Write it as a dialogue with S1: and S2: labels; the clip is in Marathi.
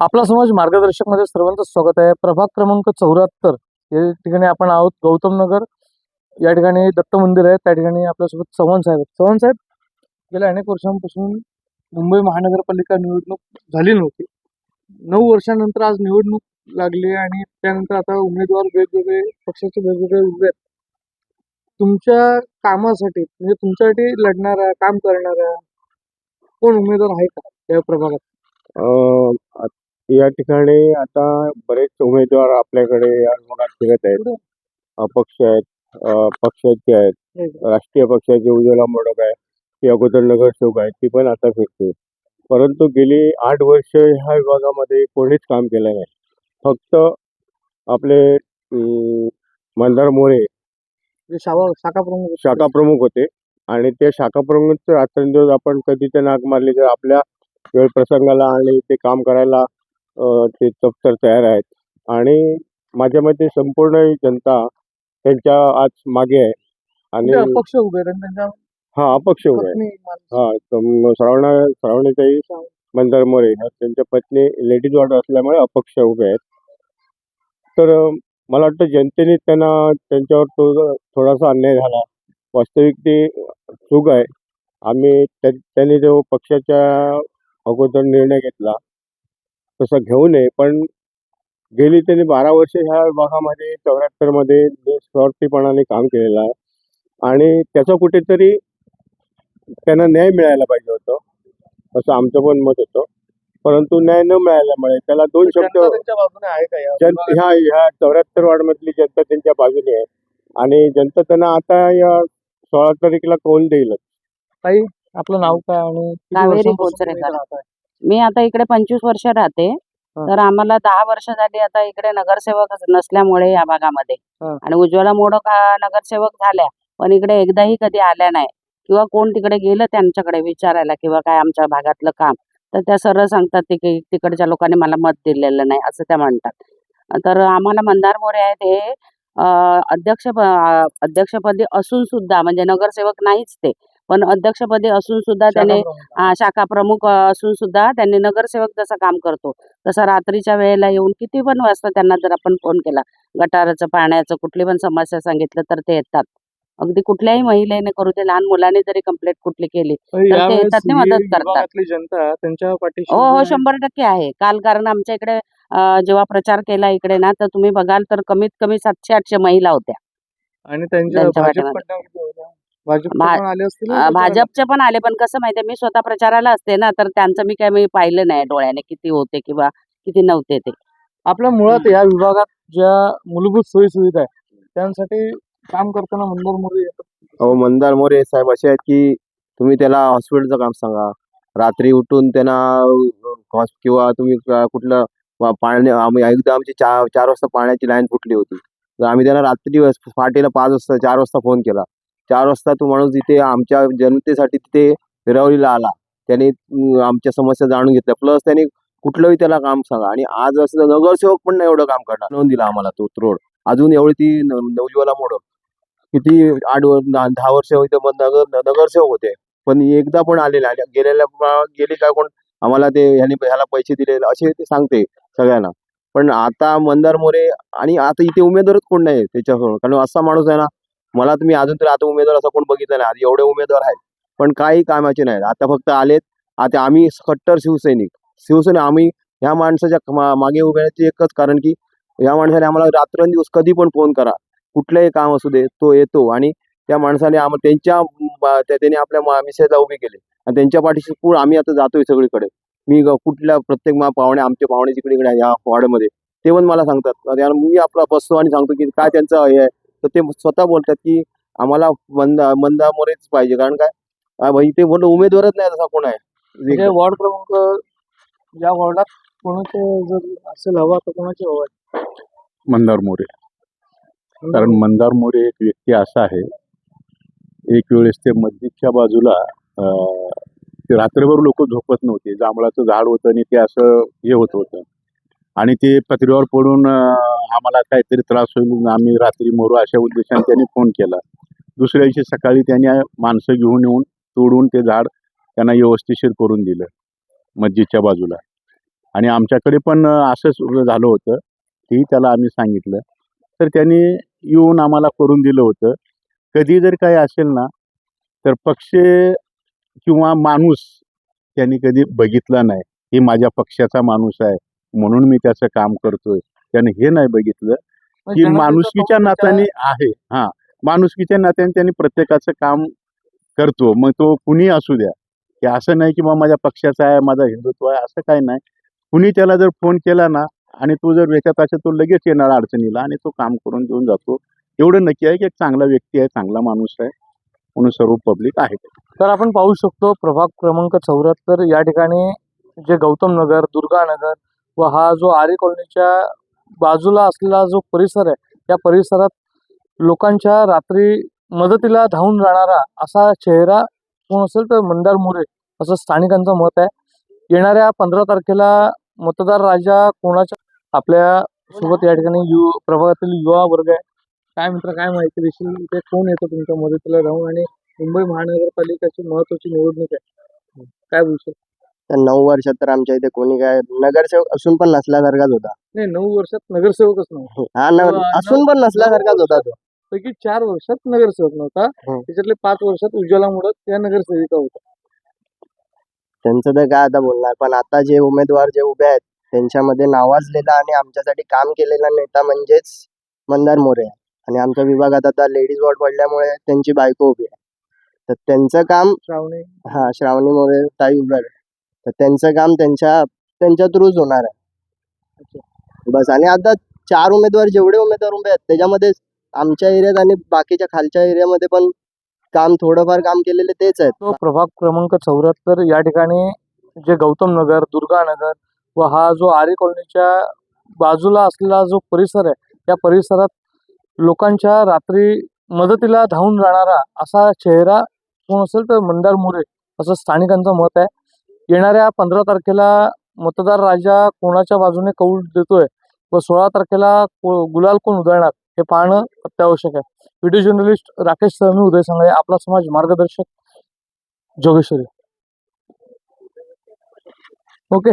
S1: आपला समाज मार्गदर्शकमध्ये सर्वांचं स्वागत आहे. प्रभाग क्रमांक चौऱ्याहत्तर. या ठिकाणी आपण आहोत गौतम नगर. या ठिकाणी दत्त मंदिर आहे. त्या ठिकाणी आपल्यासोबत चव्हाण साहेब चव्हाण साहेब गेल्या अनेक वर्षांपासून मुंबई महानगरपालिका निवडणूक झाली नव्हती. नऊ वर्षानंतर आज निवडणूक लागली आणि त्यानंतर आता उमेदवार वेगवेगळे पक्षाचे वेगवेगळे उभे आहेत. तुमच्या कामासाठी म्हणजे तुमच्यासाठी लढणारा काम करणारा कोण उमेदवार आहे का या प्रभागात?
S2: या ठिकाणी आता बरेच उमेदवार आपल्याकडे या भागात फिरत आहेत. अपक्ष आहेत पक्षाचे आहेत राष्ट्रीय पक्षाचे उज्ज्वला मोडक आहे ती अगोदर नगरसेवक आहे ती पण आता फिरते. परंतु गेली आठ वर्ष ह्या विभागामध्ये कोणीच काम केलं नाही. फक्त आपले मंदार मोरे
S1: शाखा प्रमुख आहेत.
S2: शाखा प्रमुख होते. आणि ते शाखा प्रमुख रात्रंदिवस आपण कधी ते नाक मारली तर आपल्या वेळ प्रसंगाला आणि ते काम करायला ते तप्तर तयार आहेत. आणि माझ्या मते संपूर्ण जनता त्यांच्या आज मागे आहे. आणि
S1: म्हणजे अपक्ष उभे आहेत आणि त्यांच्या
S2: हा अपक्ष उभे आहे
S1: पत्नी.
S2: हा श्रावणा श्रावणीताई मंदार मोरे ह्या त्यांच्या पत्नी लेडीज वॉर्ड असल्यामुळे अपक्ष उभे आहेत. तर अं, मला वाटतं जनतेने त्यांना त्यांच्यावर तो थोडासा अन्याय झाला वास्तविक ते चूक आहे. आम्ही त्या- त्यांनी जो पक्षाच्या अगोदर निर्णय घेतला तसा घेऊ नये. पण गेली त्यांनी बारा वर्ष ह्या विभागामध्ये चौऱ्याहत्तरमध्ये निस्वार्थीपणाने काम केलेलं आहे. आणि त्याचं कुठेतरी त्यांना न्याय मिळायला पाहिजे होतं असं आमचं पण मत होतं. परंतु न्याय न मिळाल्यामुळे त्याला दोन शब्द? ह्या ह्या चौऱ्याहत्तर वार्डमधली जनता त्यांच्या बाजूने आहे. आणि जनता त्यांना आता या सोळा तारखेला कौल देईलच.
S1: आपलं नाव काय आणि किती
S3: कावेरी
S1: वर्षांपासून तुम्ही
S3: बोचरेकर.
S1: इथे राहताय?
S3: मी आता इकडे पंचवीस वर्ष राहते. तर आम्हाला दहा वर्ष झाली आता इकडे नगरसेवक नसल्यामुळे या भागामध्ये
S1: हा.
S3: आणि उज्ज्वला मोडक हा नगरसेवक झाल्या पण इकडे एकदाही कधी आल्या नाही किंवा कोण तिकडे गेलं त्यांच्याकडे विचारायला किंवा काय आमच्या भागातलं काम तर त्या सरळ सांगतात ते की तिकडच्या लोकांनी मला मत दिलेलं नाही असं त्या म्हणतात तर आम्हाला मंदार मोरे आहेत हे अं, अध्यक्ष प- अं, अध्यक्षपदी असून सुद्धा म्हणजे नगरसेवक नाहीच ते पण अध्यक्षपदी असून सुद्धा त्याने
S1: शाखा प्रमुख.
S3: असून सुद्धा त्यांनी नगरसेवक जसं काम करतो तसं रात्रीच्या वेळेला येऊन किती पण वाजता त्यांना जर आपण फोन केला गटाराचं पाण्याचं कुठली पण समस्या सांगितलं तर ते येतात अगदी कुठल्याही महिलेने करू ते लहान मुलाने जरी कंप्लेंट कुठली केली
S1: तर
S3: ते येतात ते मदत करतात.
S1: जनता त्यांच्या
S3: हो हो. शंभर टक्के आहे काल कारण आमच्या इकडे जेव्हा प्रचार केला इकडे ना तर तुम्ही बघाल तर कमीत कमी सातशे आठशे महिला होत्या
S1: आणि त्यांच्या भाजपचे पण आले
S3: पण आले पण कसं माहितीये मी स्वतः प्रचाराला असते ना तर त्यांचं मी काय मी पाहिलं नाही डोळ्याने किती होते किंवा किती नव्हते ते.
S1: आपल्या मुळात या विभागात ज्या मूलभूत सोयी सुविधा आहे त्यांसाठी काम करताना मंदार मोरे.
S4: अहो मंदार मोरे साहेब असे आहेत की तुम्ही त्याला हॉस्पिटलचं काम सांगा. रात्री उठून त्यांना किंवा तुम्ही कुठलं पाणी आम्ही एकदा आमची चार चार वाजता पाण्याची लाईन फुटली होती. तर आम्ही त्यांना रात्री पहाटेला पाच वाजता चार वाजता फोन केला. चार वाजता तो माणूस तिथे आमच्या जनतेसाठी तिथे विरावलीला आला. त्याने आमच्या समस्या जाणून घेतल्या. प्लस त्याने कुठलंही त्याला काम सांगा. आणि आज असं नगरसेवक पण नाही एवढं काम करणार. नोंद दिला आम्हाला तो रोड. अजून एवढी ती न- नवजीवाला मोड किती आठ दहा वर्ष होते मग नगर नगरसेवक होते. पण एकदा पण आलेला गेलेल्या गेले काय कोण? आम्हाला ते ह्याने ह्याला पैसे दिले. असे ते सांगते सगळ्यांना. पण आता मंदार मोरे आणि आता इथे उमेदवारच कोण नाही त्याच्यासमोर कारण असा माणूस आहे ना मला तुम्ही अजून तरी आता उमेदवार असा कोण बघितला नाही. एवढे उमेदवार आहेत. पण काही कामाचे नाहीत. आता फक्त आलेत. आता आम्ही कट्टर शिवसैनिक. शिवसेना आम्ही ह्या माणसाच्या मागे उभ्याचे एकच कारण की या माणसाने आम्हाला रात्रंदिवस कधी पण फोन करा. कुठलंही काम असू दे तो येतो. आणि त्या माणसाने आम त्यांच्या त्याने आपल्या मा- मिसेसला केले. आणि त्यांच्या पाठीशी पूर्ण आम्ही आता जातोय सगळीकडे. मी कुठल्या प्रत्येक मा पाहुणे आमचे पाहुणे जिकडे इकडे या वॉर्डमध्ये ते पण मला सांगतात. मी आपला बसतो आणि सांगतो की काय त्यांचं हे आहे. तर ते स्वतः बोलतात की आम्हाला मंदा मंदा मोरेच पाहिजे. कारण काय? ते बोलतो उमेदवारच नाही तसा कोण आहे.
S1: म्हणजे वॉर्ड क्रमांक ज्या वॉर्डात कोणाचं जर असेल हवा तर कोणाची हवा
S5: मंदार मोरे. कारण मंदार मोरे एक व्यक्ती असा आहे एक वेळेस ते मस्जिदच्या बाजूला ते रात्रभर लोक झोपत नव्हते. जांभळाचं झाड होतं आणि ते असं हे होत होतं. आणि ते पत्र्यावर पडून आम्हाला काहीतरी त्रास होईल आम्ही रात्री मोरू अशा उद्देशाने त्यांनी फोन केला. दुसऱ्या दिवशी सकाळी त्यांनी माणसं घेऊन येऊन तोडून ते झाड त्यांना व्यवस्थिशीर करून दिलं मस्जिदच्या बाजूला. आणि आमच्याकडे पण असंच झालं होतं की त्याला आम्ही सांगितलं. तर त्यांनी येऊन आम्हाला करून दिलं होतं. कधी जर काही असेल ना तर पक्ष किंवा माणूस त्यांनी कधी बघितला नाही. हे माझ्या पक्षाचा माणूस आहे. म्हणून मी त्याचं काम करतोय. त्याने हे नाही बघितलं की माणुसकीच्या नात्याने आहे. हा. माणुसकीच्या नात्याने त्यांनी प्रत्येकाचं काम करतो. मग तो कुणी असू द्या. की असं नाही की बा माझ्या पक्षाचा आहे माझा हिंदुत्व आहे असं काही नाही. कुणी त्याला जर फोन केला ना आणि तो जर याच्यात असेल तो लगेच येणार अडचणीला आणि तो काम करून देऊन जातो. एवढं नक्की आहे की एक चांगला व्यक्ती आहे चांगला माणूस आहे म्हणून सर्व पब्लिक आहे.
S1: तर आपण पाहू शकतो प्रभाग क्रमांक चौऱ्याहत्तर या ठिकाणी जे गौतम नगर दुर्गा नगर व हा जो आरे कॉलनीच्या बाजूला असलेला जो परिसर आहे त्या परिसरात लोकांच्या रात्री मदतीला धावून जाणारा असा चेहरा कोण असेल तर मंदार मोरे असं स्थानिकांचं मत आहे. येणाऱ्या पंधरा तारखेला मतदार राजा कोणाच्या आपल्यासोबत या ठिकाणी यु प्रभागातील युवा वर्ग आहे. काय मित्र काय माहिती देशील ते कोण येतो तुमच्या मदतीला राहून आणि मुंबई महानगरपालिकेची महत्वाची निवडणूक आहे. काय बोलशील?
S6: तर नऊ वर्षात तर आमच्या इथे कोणी काय नगरसेवक असून पण नसल्यासारखाच होता.
S1: नाही नऊ वर्षात नगरसेवकच नव्हता.
S6: हा न
S1: हो,
S6: असून पण नसल्यासारखाच होता तो.
S1: पैकी चार वर्षात नगरसेवक नव्हता. त्याच्यातले पाच वर्षात उज्ज्वला मुळे त्या नगरसेविका होत्या.
S6: त्यांचं तर काय आता बोलणार? पण आता जे उमेदवार जे उभे आहेत त्यांच्यामध्ये नावाजलेला आणि आमच्यासाठी काम केलेला नेता म्हणजेच मंदार मोरे आहे. आणि आमच्या विभागात आता लेडीज वॉर्ड पडल्यामुळे त्यांची बायको उभी आहे. तर त्यांचं काम
S1: श्रावणी.
S6: हा श्रावणी मोरे ताई उभ्या आहेत. तर त्यांचं काम त्यांच्या त्यांच्या थ्रूच होणार आहे. बस आणि आता चार उमेदवार जेवढे उमेदवार उभे आहेत त्याच्यामध्ये आमच्या एरियात आणि बाकीच्या खालच्या एरियामध्ये पण काम थोडंफार काम केलेले तेच आहेत.
S1: तो प्रभाग क्रमांक चौऱ्याहत्तर या ठिकाणी जे गौतम नगर दुर्गा नगर व हा जो आरे कॉलनीच्या बाजूला असलेला जो परिसर आहे त्या परिसरात लोकांच्या रात्री मदतीला धावून जाणारा असा चेहरा कोण असेल तर मंदार मोरे असं स्थानिकांचं मत आहे. येणाऱ्या पंधरा तारखेला मतदार राजा कोणाच्या बाजूने कौल देतोय व सोळा तारखेला को- गुलाल कोण उधळणार हे पाहणं अत्यावश्यक आहे. व्हिडिओ जर्नलिस्ट राकेश सहमी उदय सांगळे आपला समाज मार्गदर्शक जोगेश्वरी. ओके.